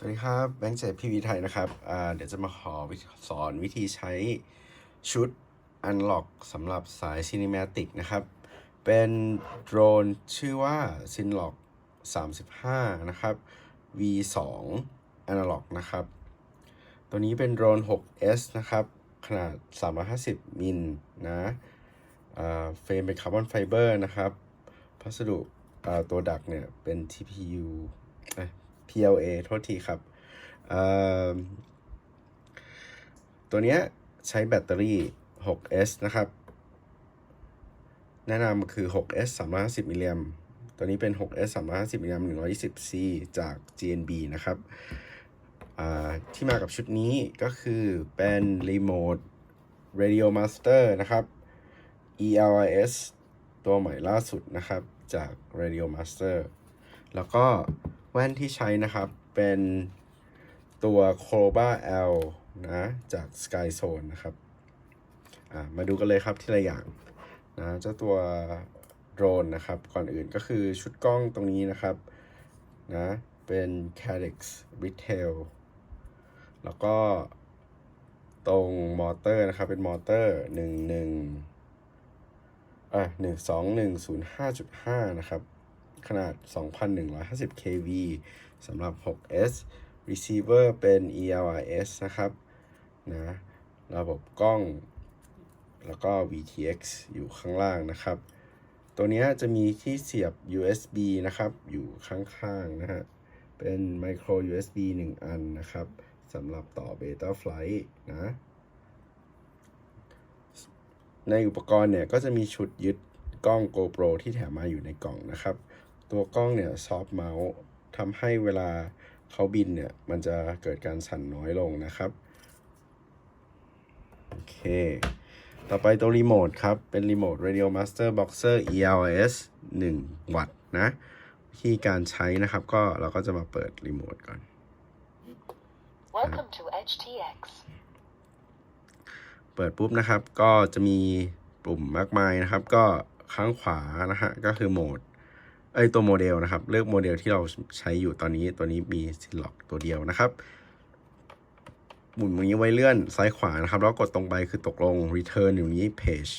สวัสดีครับแบงค์เจ็ดพีวีไทยนะครับเดี๋ยวจะมาขอสอนวิธีใช้ชุด Unlock สำหรับสาย Cinematic นะครับ เป็นโดรนชื่อว่า Sinlock 35 นะครับ V2 Analog นะครับ ตัวนี้เป็นโดรน 6S นะครับ ขนาด 350 มิลนะเฟรมเป็นคาร์บอนไฟเบอร์นะครับ พัสดุตัวดักเนี่ยเป็น TPU PLA โทษทีครับตัวเนี้ยใช้แบตเตอรี่ 6S นะครับ แนะนำคือ 6S 350มิลลิแอมตัวนี้เป็น 6S 350มิลลิแอม 120C จาก GNB นะครับที่มากับชุดนี้ก็คือเป็นรีโมท Radio Master นะครับ ELIS ตัวใหม่ล่าสุดนะครับจาก Radio Master แล้วก็ แว่นที่ใช้นะครับเป็นตัว c o b a L นะจาก Sky Zone นะครับมาดูกันเลยครับทีละอย่างนะเจ้าตัวโดรนนะครับ ก่อนอื่นก็คือชุดกล้องตรงนี้นะครับนะเป็น Cadex Retail แล้วก็ตรงมอเตอร์นะครับ เป็นมอเตอร์หนึ่งหนึ่งอะหนึ่งสองหนึ่งศูนย์ห้าจุดห้านะครับ ขนาด 2,150 kV สำหรับ 6S receiver เป็น ELIS นะครับนะระบบกล้อง แล้วก็ VTX อยู่ข้างล่างนะครับ ตัวนี้จะมีที่เสียบ USB นะครับ อยู่ข้างๆนะฮะ เป็น micro USB 1 อันนะครับสำหรับต่อ Beta Flight นะ ในอุปกรณ์เนี่ยก็จะมีชุดยึดกล้อง GoPro ที่แถมมาอยู่ในกล่องนะครับ ตัวกล้องเนี่ยซอฟต์เมาส์ทำให้เวลาเขาบินเนี่ย มันจะเกิดการสั่นน้อยลงนะครับ โอเค ต่อไปตัวรีโมทครับ เป็นรีโมท Radio Master Boxer ELS 1 วัตต์นะวิธีการใช้นะครับก็เราก็จะมาเปิดรีโมทก่อน Welcome to HTX. เปิดปุ๊บนะครับ ก็จะมีปุ่มมากมายนะครับ ก็ข้างขวานะฮะก็คือโหมดเอ้ตัวโมเดลนะครับ เลือกโมเดลที่เราใช้อยู่ตอนนี้ตัวนี้มีซิล็อกตัวเดียวนะครับหมุนตรงนี้ไว้เลื่อนซ้ายขวานะครับ แล้วกดตรงไปคือตกลง return อยู่นี้ page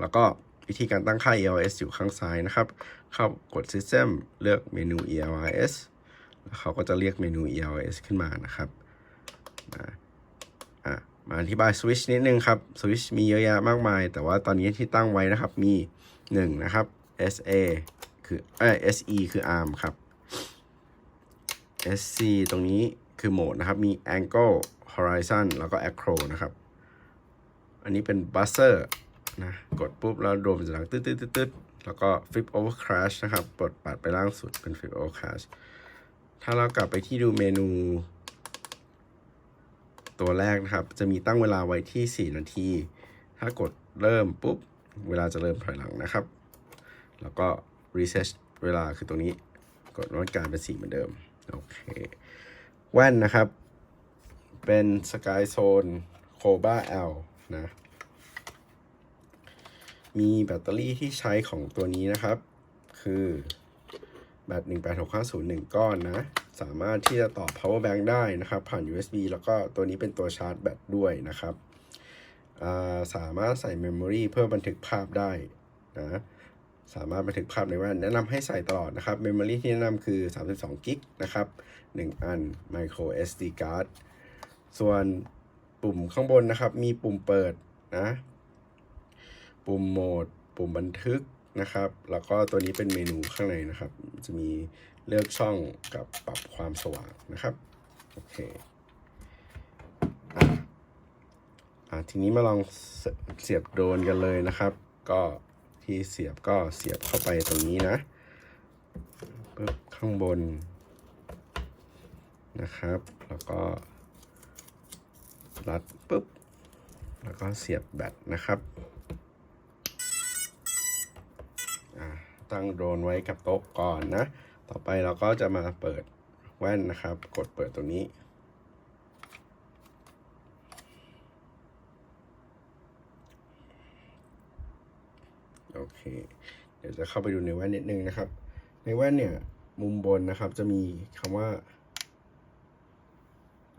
แล้วก็วิธีการตั้งค่า ELS อยู่ข้างซ้ายนะครับ เข้ากด system เลือกเมนู ELS แล้วเขาก็จะเรียกเมนู ELS ขึ้นมานะครับนะอะมาอธิบายสวิชนิดนึงครับสวิชมีเยอะแยะมากมาย แต่ว่าตอนนี้ที่ตั้งไว้นะครับมี 1 นะครับ SA คือเอ้ย SE คือ ARM ครับ SC ตรงนี้คือโหมดนะครับ มี Angle Horizon แล้วก็ Acro นะครับ อันนี้เป็น Buzzer นะ กดปุ๊บ แล้วโดนมันจะดังตึ๊ดตึ๊ดตึ๊ดตึ๊ดแล้วก็ Flip Over Crash นะครับปลดปัดไปล่างสุดเป็น Flip Over Crash ถ้าเรากลับไปที่ดูเมนู ตัวแรกนะครับ จะมีตั้งเวลาไว้ที่ 4 นาที ถ้ากดเริ่มปุ๊บ เวลาจะเริ่มถอยหลังนะครับ แล้วก็ reset เวลาคือตรงนี้ กดวัดการเป็นสีเหมือนเดิม โอเค แว่นนะครับ เป็น Sky Zone Cobra L นะ มีแบตเตอรี่ที่ใช้ของตัวนี้นะครับ คือแบต18650ก้อนนะ สามารถที่จะต่อ power bank ได้นะครับ ผ่าน USB แล้วก็ตัวนี้เป็นตัวชาร์จแบตด้วยนะครับาสามารถใส่ memory เพื่อบันทึกภาพได้นะ สามารถบันทึกภาพในแว่นแนะนำให้ใส่ตลอดนะครับ Memory ที่แนะนำคือ 32กิกนะครับ 1 อัน Micro SD card ส่วนปุ่มข้างบนนะครับ มีปุ่มเปิดนะ ปุ่มโหมด ปุ่มบันทึกนะครับ แล้วก็ตัวนี้เป็นเมนูข้างในนะครับ จะมีเลือกช่องกับปรับความสว่างนะครับ โอเคอะอะทีนี้มาลองเสเสียบโดรนกันเลยนะครับ ก็ ที่เสียบก็เสียบเข้าไปตรงนี้นะปึ๊บข้างบนนะครับ แล้วก็รัดปุ๊บ แล้วก็เสียบแบตนะครับตั้งโดรนไว้กับโต๊ะก่อนนะ ต่อไปเราก็จะมาเปิดแว่นนะครับ กดเปิดตัวนี้ อเค เดี๋ยวจะเข้าไปดูในแว่นนิดนึงนะครับ ในแว่นเนี่ยมุมบนนะครับจะมีคำว่า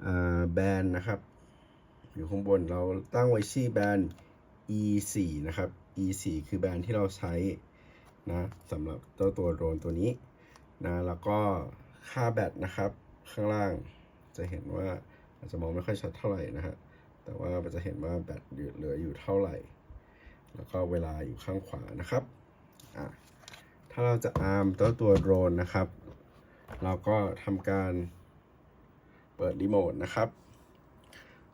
อ่าแบนนะครับ อยู่ข้างบนเราตั้งไว้ชื่อแบน E4 นะครับ E4 คือแบนที่เราใช้นะสำหรับเจ้าตัวโดรนตัวนี้นะแล้วก็ค่าแบตนะครับ ข้างล่างจะเห็นว่าอาจจะมองไม่ค่อยชัดเท่าไหร่นะฮะแต่ว่าจะเห็นว่าแบตเหลืออยู่เท่าไหร่ แล้วก็เวลาอยู่ข้างขวานะครับถ้าเราจะอาร์มตัวตัวโดรนนะครับ เราก็ทำการเปิดรีโมทนะครับ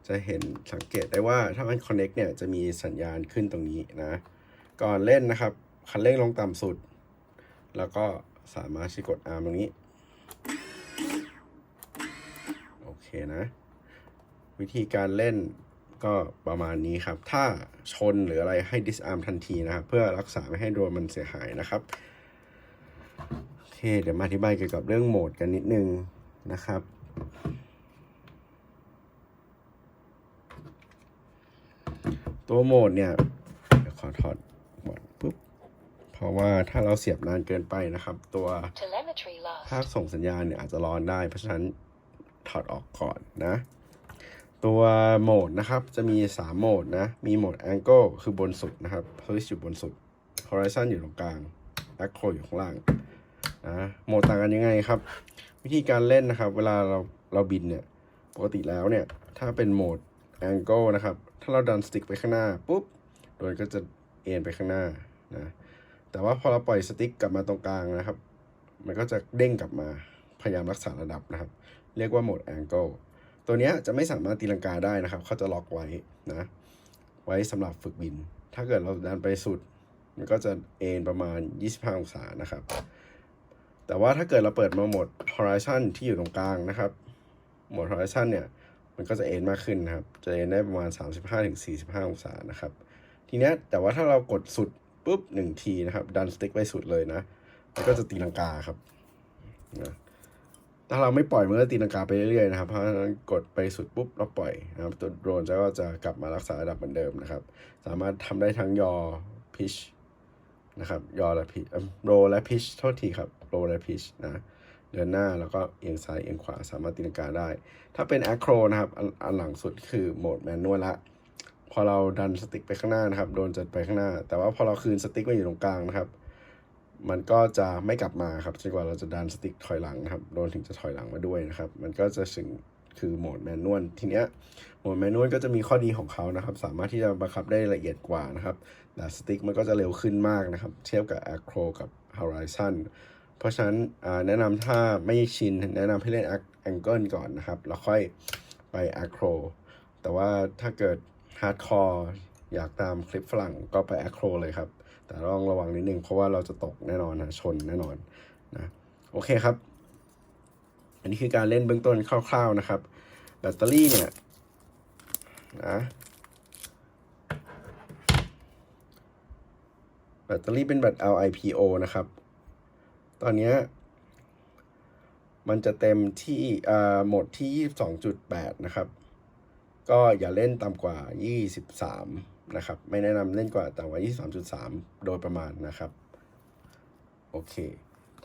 จะเห็นสังเกตได้ว่าถ้ามัน Connect เนี่ยจะมีสัญญาณขึ้นตรงนี้นะ ก่อนเล่นนะครับ คันเร่งลงต่ำสุด แล้วก็สามารถใช้กดอาร์มตรงนี้ โอเคนะ วิธีการเล่น ก็ประมาณนี้ครับ ถ้าชนหรืออะไรให้ disarm ทันทีนะครับ เพื่อรักษาไม่ให้โดรนมันเสียหายนะครับโอเค เดี๋ยวมาอธิบายเกี่ยวกับเรื่องโหมดกันนิดนึงนะครับตัวโหมดเนี่ยเดี๋ยวขอถอดก่อนปุ๊บ เพราะว่าถ้าเราเสียบนานเกินไปนะครับ ตัว Telemetry ภาค lost. ส่งสัญญาณเนี่ยอาจจะร้อนได้ เพราะฉะนั้นถอดออกก่อนนะ ตัวโหมดนะครับ จะมี 3 โหมดนะ มีโหมด Angle คือบนสุดนะครับ Police อยู่บนสุด Horizon อยู่ตรงกลาง Acro อยู่ข้างล่างนะโหมดต่างกันยังไงครับ วิธีการเล่นนะครับ เวลาเราเราบินเนี่ย ปกติแล้วเนี่ย ถ้าเป็นโหมด Angle นะครับ ถ้าเราดันสติ๊กไปข้างหน้าปุ๊บโดยก็จะเอ็นไปข้างหน้านะแต่ว่าพอเราปล่อยสติ๊กกลับมาตรงกลางนะครับ มันก็จะเด้งกลับมาพยายามรักษาระดับนะครับ เรียกว่าโหมด Angle ตัวเนี้ยจะไม่สามารถตีลังกาได้นะครับ เขาจะล็อกไว้นะ ไว้สำหรับฝึกบิน ถ้าเกิดเราดันไปสุด มันก็จะเอ็นประมาณ 25 องศานะครับ แต่ว่าถ้าเกิดเราเปิดมาหมด Horizon ที่อยู่ตรงกลางนะครับหมด Horizon เนี่ย มันก็จะเอ็นมากขึ้นนะครับ จะเอ็นได้ประมาณ 35-45 องศานะครับ ทีนี้แต่ว่าถ้าเรากดสุดปุ๊บหนึ่งทีนะครับ ดันสติ๊กไปสุดเลยนะ มันก็จะตีลังกาครับนะ ถ้าเราไม่ปล่อยมันก็ตีลังกาไปเรื่อยๆนะครับ เพราะฉะนั้นกดไปสุดปุ๊บเราปล่อยนะครับ ตัวโดรนจะก็จะกลับมารักษาระดับเหมือนเดิมนะครับ สามารถทำได้ทั้งยอพิชนะครับยอและพิชโรและพิชโทษทีครับโรและพิชนะเดินหน้าแล้วก็เอียงซ้ายเอียงขวาสามารถตีลังกาได้ ถ้าเป็นแอคโครนะครับอันอันหลังสุดคือโหมดแมนนวลละ พอเราดันสติ๊กไปข้างหน้านะครับโดนจะไปข้างหน้า แต่ว่าพอเราคืนสติ๊กมาอยู่ตรงกลางนะครับ มันก็จะไม่กลับมาครับจนกว่าเราจะดันสติ๊กถอยหลังนะครับโดนถึงจะถอยหลังมาด้วยนะครับ มันก็จะถึงคือโหมดแมนนวลทีเนี้ยโหมดแมนนวลก็จะมีข้อดีของเขานะครับ สามารถที่จะบังคับได้ละเอียดกว่านะครับแต่สติ๊กมันก็จะเร็วขึ้นมากนะครับ เทียบกับ Acro กับ Horizon เพราะฉะนั้นแนะนำถ้าไม่ชินแนะนำให้เล่น Angle ก่อนนะครับ แล้วค่อยไป Acro แต่ว่าถ้าเกิดฮาร์ดคอร์อยากตามคลิปฝรั่งก็ไป Acro เลยครับ แต่ต้องระวังนิดนึงเพราะว่าเราจะตกแน่นอนนะชนแน่นอนนะโอเคครับ อันนี้คือการเล่นเบื้องต้นคร่าวๆนะครับ แบตเตอรี่เนี่ยนะแบตเตอรี่เป็นแบต LiPo นะครับ ตอนนี้มันจะเต็มที่อ่าหมดที่ 22.8 นะครับ ก็อย่าเล่นต่ำกว่า 23 นะครับ ไม่แนะนำเล่นกว่าต่ำกว่า 23.3 โดยประมาณนะครับ โอเค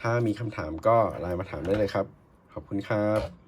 ถ้ามีคำถามก็ไลน์มาถามได้เลยครับ ขอบคุณครับ